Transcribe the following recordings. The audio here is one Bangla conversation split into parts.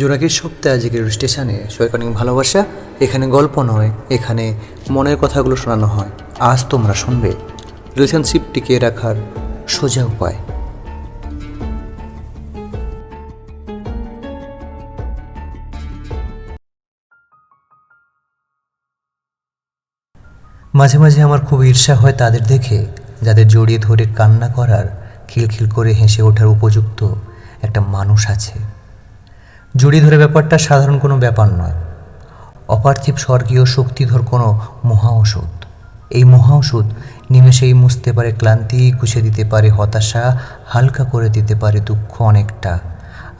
জোনাকির সপ্তাহে আজকের স্টেশনে সৈকনিক ভালোবাসা, এখানে গল্প নয়, এখানে মনের কথাগুলো শোনানো হয়। আজ তোমরা শুনবে রিলেশনশিপ টিকিয়ে রাখার সোজা উপায়। মাঝে মাঝে আমার খুব ঈর্ষা হয় তাদের দেখে, যাদের জড়িয়ে ধরে কান্না করার খিলখিল করে হেসে ওঠার উপযুক্ত একটা মানুষ আছে। জড়িয়ে ধরে ব্যাপারটা সাধারণ কোনো ব্যাপার নয়। অপার্থিব স্বর্গীয় শক্তিধর কোনো মহা ওষুধ এই মহা ওষুধ নিমেষেই মুছতে পারে ক্লান্তি ঘুষে দিতে পারে হতাশা, হালকা করে দিতে পারে দুঃখ অনেকটা।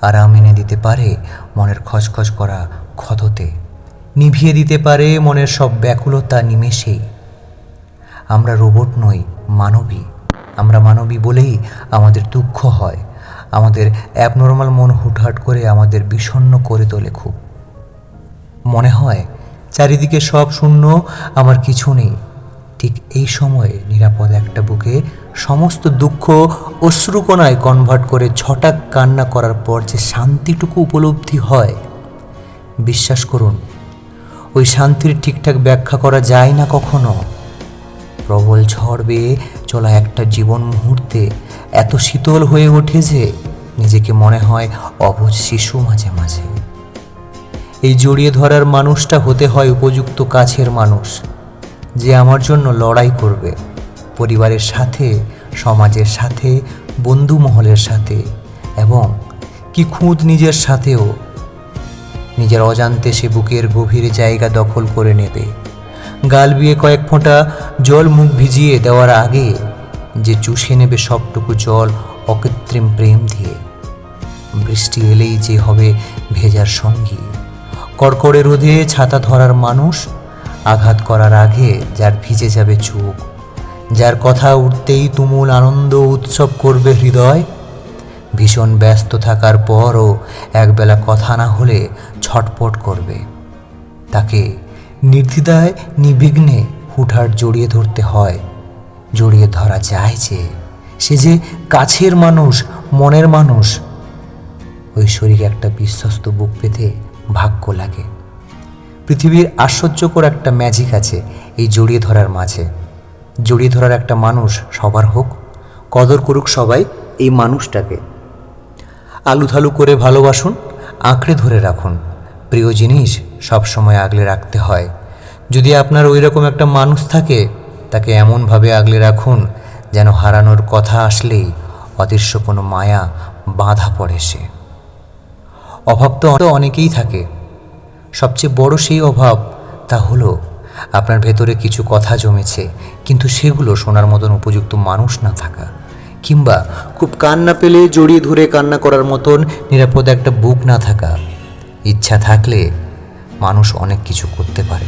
আরাম এনে দিতে পারে মনের খচখচ করা ক্ষততে। নিভিয়ে দিতে পারে মনের সব ব্যাকুলতা নিমেষেই। আমরা রোবট নই, মানবী। আমরা মানবী বলেই আমাদের দুঃখ হয়। আমাদের অ্যাবনর্মাল মন হুটহাট করে আমাদের বিষণ্ণ করে তোলে খুব। মনে হয় চারিদিকে সব শূন্য, আমার কিছু নেই। ঠিক এই সময়ে নিরাপদ একটা বুকে সমস্ত দুঃখ অশ্রুকণায় কনভার্ট করে ছটাক কান্না করার পর যে শান্তিটুকু উপলব্ধি হয়, বিশ্বাস করুন, ওই শান্তির ঠিকঠাক ব্যাখ্যা করা যায় না কখনো। প্রবল ঝড় বেয়ে চলা একটা জীবন মুহূর্তে এত শীতল হয়ে ওঠে যে নিজেকে মনে হয় অবুঝ শিশু মাঝে মাঝে। এই জড়িয়ে ধরার মানুষটা হতে হয় উপযুক্ত কাছের মানুষ, যে আমার জন্য লড়াই করবে, পরিবারের সাথে, সমাজের সাথে, বন্ধু মহলের সাথে, এবং কি খুঁত নিজের সাথেও। নিজের অজান্তে সে বুকের গভীরে জায়গা দখল করে নেবে। গাল বিয়ে কয়েক ফোঁটা জল মুখ ভিজিয়ে দেওয়ার আগে যে চুষে নেবে সবটুকু জল অকৃত্রিম প্রেম দিয়ে। বৃষ্টি এলেই যে হবে ভেজার সঙ্গী। কড়কড়ে রোদে ছাতা ধরার মানুষ, আঘাত করার আগে যার ভিজে যাবে চোখ। যার কথা উঠতেই তুমুল আনন্দ উৎসব করবে হৃদয়। ভীষণ ব্যস্ত থাকার পরও একবেলা কথা না হলে ছটপট করবে। তাকে নির্দ্বিধায় নিবিঘ্নে হুটহাট জড়িয়ে ধরতে হয়। জড়িয়ে ধরা যায় যে, সে যে কাছের মানুষ, মনের মানুষ ওই শরীরে একটা বিশ্বস্ত বুক পেতে ভাগ্য লাগে। পৃথিবীর আশ্চর্যকর একটা ম্যাজিক আছে এই জড়িয়ে ধরার মাঝে। জড়িয়ে ধরার একটা মানুষ সবার হোক, কদর করুক সবাই এই মানুষটাকে। আলুথালু করে ভালোবাসুন, আঁকড়ে ধরে রাখুন। প্রিয় জিনিস সবসময় আগলে রাখতে হয়। যদি আপনার ওই রকম একটা মানুষ থাকে, তাকে এমনভাবে আগলে রাখুন যেন হারানোর কথা আসলেই অদৃশ্য কোনো মায়া বাঁধা পড়ে সে। অভাব তো অনেকেই থাকে। সবচেয়ে বড় সেই অভাব তা হলো আপনার ভেতরে কিছু কথা জমেছে, কিন্তু সেগুলো শোনার মতন উপযুক্ত মানুষ না থাকা। কিংবা খুব কান্না পেলে জড়িয়ে ধরে কান্না করার মতন নিরাপদ একটা বুক না থাকা। ইচ্ছা থাকলে মানুষ অনেক কিছু করতে পারে।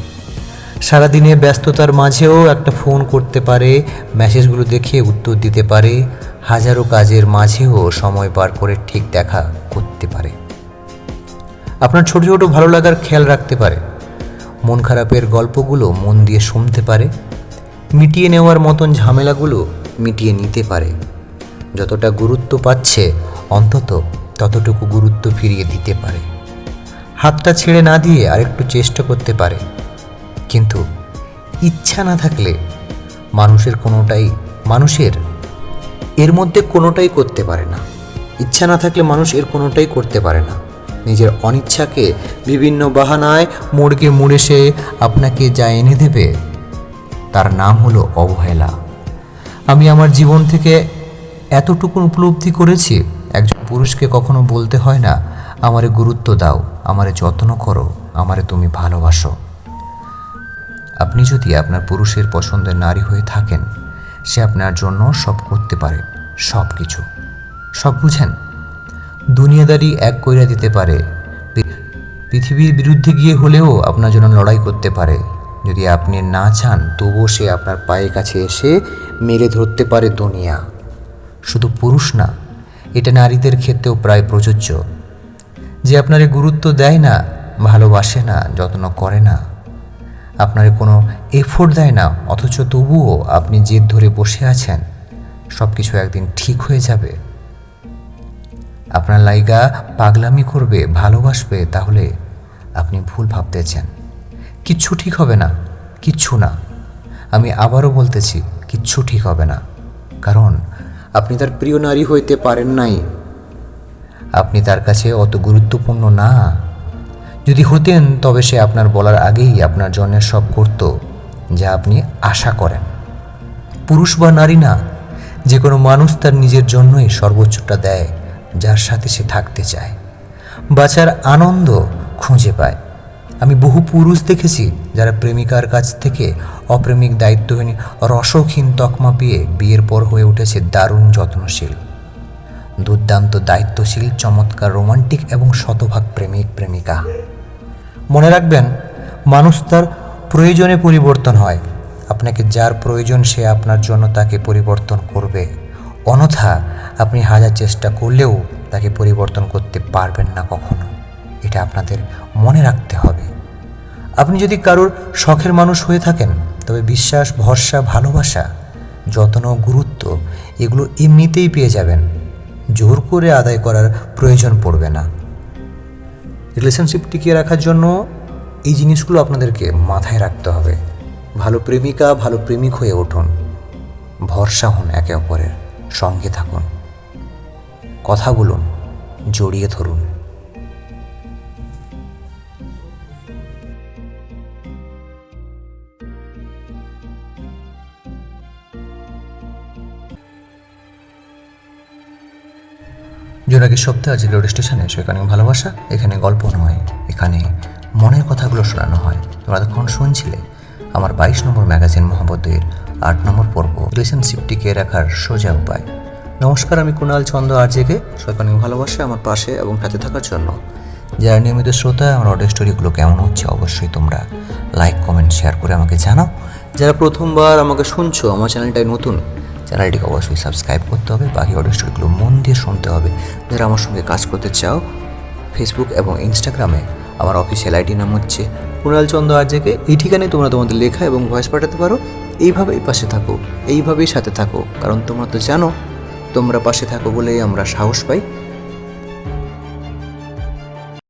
সারাদিনে ব্যস্ততার মাঝেও একটা ফোন করতে পারে, মেসেজগুলো দেখে উত্তর দিতে পারে, হাজারো কাজের মাঝেও সময় পার করে ঠিক দেখা করতে পারে। আপনার ছোট ছোট ভালো লাগার খেয়াল রাখতে পারে। মন খারাপের গল্পগুলো মন দিয়ে শুনতে পারে। মিটিয়ে নেওয়ার মতন ঝামেলাগুলো মিটিয়ে নিতে পারে। যতটা গুরুত্ব পাচ্ছে অন্তত ততটুকু গুরুত্ব ফিরিয়ে দিতে পারে। হাতটা ছেড়ে না দিয়ে আরেকটু চেষ্টা করতে পারে। কিন্তু ইচ্ছা না থাকলে মানুষের কোনোটাই, মানুষের, এর মধ্যে কোনোটাই করতে পারে না। ইচ্ছা না থাকলে মানুষ এর কোনোটাই করতে পারে না। নিজের অনিচ্ছাকে বিভিন্ন বাহানায় মোড়কে মুড়ে সে আপনাকে যা এনে দেবে, তার নাম হলো অবহেলা। আমি আমার জীবন থেকে এতটুকু উপলব্ধি করেছি, একজন পুরুষকে কখনো বলতে হয় না, আমারে গুরুত্ব দাও, আমারে যত্ন করো, আমারে তুমি ভালোবাসো। আপনি যদি আপনার পুরুষের পছন্দের নারী হয়ে থাকেন, সে আপনার জন্য সব করতে পারে সব কিছু সব বুঝেন? দুনিয়াদারি এক কইরা দিতে পারে। পৃথিবীর বিরুদ্ধে গিয়ে হলেও আপনার জন্য লড়াই করতে পারে। যদি আপনি না চান, তবুও সে আপনার পায়ের কাছে এসে মেরে ধরতে পারে দুনিয়া। শুধু পুরুষ না, এটা নারীদের ক্ষেত্রেও প্রায় প্রযোজ্য। যে আপনারে গুরুত্ব দেয় না, ভালোবাসে না, যত্ন করে না, আপনারে কোনো এফোর্ট দেয় না, অথচ তবুও আপনি জেদ ধরে বসে আছেন সব কিছু একদিন ঠিক হয়ে যাবে। আপনার লাইগা পাগলামি করবে, ভালোবাসবে, তাহলে আপনি ভুল ভাবতেছেন। কিচ্ছু ঠিক হবে না, কিচ্ছু না। আমি আবারও বলতেছি, কিচ্ছু ঠিক হবে না। কারণ আপনি তার প্রিয় নারী হইতে পারেন নাই। আপনি তার কাছে অত গুরুত্বপূর্ণ না। যদি হতেন, তবে সে আপনার বলার আগেই আপনার জন্য সব করত, যা আপনি আশা করেন। পুরুষ বা নারী না, যে কোনো মানুষ তার নিজের জন্যই সর্বোচ্চটা দেয়। যার সাথে সে থাকতে চায়। বাঁচার আনন্দ খুঁজে পায়। আমি বহু পুরুষ দেখেছি যারা প্রেমিকার কাছ থেকে অপ্রেমিক দায়িত্বহীন, রসহীন তকমা পেয়ে বিয়ের পর হয়ে উঠেছে দারুণ যত্নশীল। দুর্দান্ত দায়িত্বশীল, চমৎকার, রোমান্টিক এবং শতভাগ প্রেমিক প্রেমিকা। মনে রাখবেন, মানুষ তার প্রয়োজনে পরিবর্তন হয়। আপনাকে যার প্রয়োজন সে আপনার জন্য তাকে পরিবর্তন করবে। অনথা আপনি হাজার চেষ্টা করলেও তাকে পরিবর্তন করতে পারবেন না কখনো। এটা আপনাদের মনে রাখতে হবে। আপনি যদি কারোর শখের মানুষ হয়ে থাকেন, তবে বিশ্বাস, ভরসা, ভালোবাসা, যত্ন, গুরুত্ব এগুলো এমনিতেই পেয়ে যাবেন। জোর করে আদায় করার প্রয়োজন পড়বে না। রিলেশনশিপ টিকিয়ে রাখার জন্য এই জিনিসগুলো আপনাদেরকে মাথায় রাখতে হবে। ভালো প্রেমিকা ভালো প্রেমিক হয়ে উঠুন। ভরসা হন একে অপরের। সঙ্গে থাকুন। কথা বলুন, জড়িয়ে ধরুন। জোনাকি সপ্তাহে আজ রেডিও স্টেশনে, সেখানে ভালোবাসা, এখানে গল্প নয়, এখানে মনের কথাগুলো শোনানো হয়। তোমরা তখন শুনছিলে, আমার বাইশ নম্বর ম্যাগাজিন মহাবতের আট নম্বর পর্ব। রিলেশনশিপ টিকিয়ে রাখার সোজা উপায়। নমস্কার, আমি কুণাল চন্দ্র আর্জেকে সরকারি ভালোবাসা আমার পাশে এবং সাথে থাকার জন্য। যারা নিয়মিত শ্রোতা, আমার অডিও স্টোরিগুলো কেমন হচ্ছে অবশ্যই তোমরা লাইক কমেন্ট শেয়ার করে আমাকে জানাও। যারা প্রথমবার আমাকে শুনছো, আমার চ্যানেলটাই নতুন, চ্যানেলটিকে অবশ্যই সাবস্ক্রাইব করতে হবে। বাকি অডিও স্টোরিগুলো মন দিয়ে শুনতে হবে। যারা আমার সঙ্গে কাজ করতে চাও ফেসবুক এবং ইনস্টাগ্রামে আমার অফিসিয়াল আইডি নাম হচ্ছে কুণাল চন্দ্র আর্জেকে এই ঠিকানায় তোমরা তোমাদের লেখা এবং ভয়েস পাঠাতে পারো। এইভাবেই পাশে থাকো, এইভাবেই সাথে থাকো। কারণ তোমরা তো জানো, তোমরা পাশে থাকো বলেই আমরা সাহস পাই।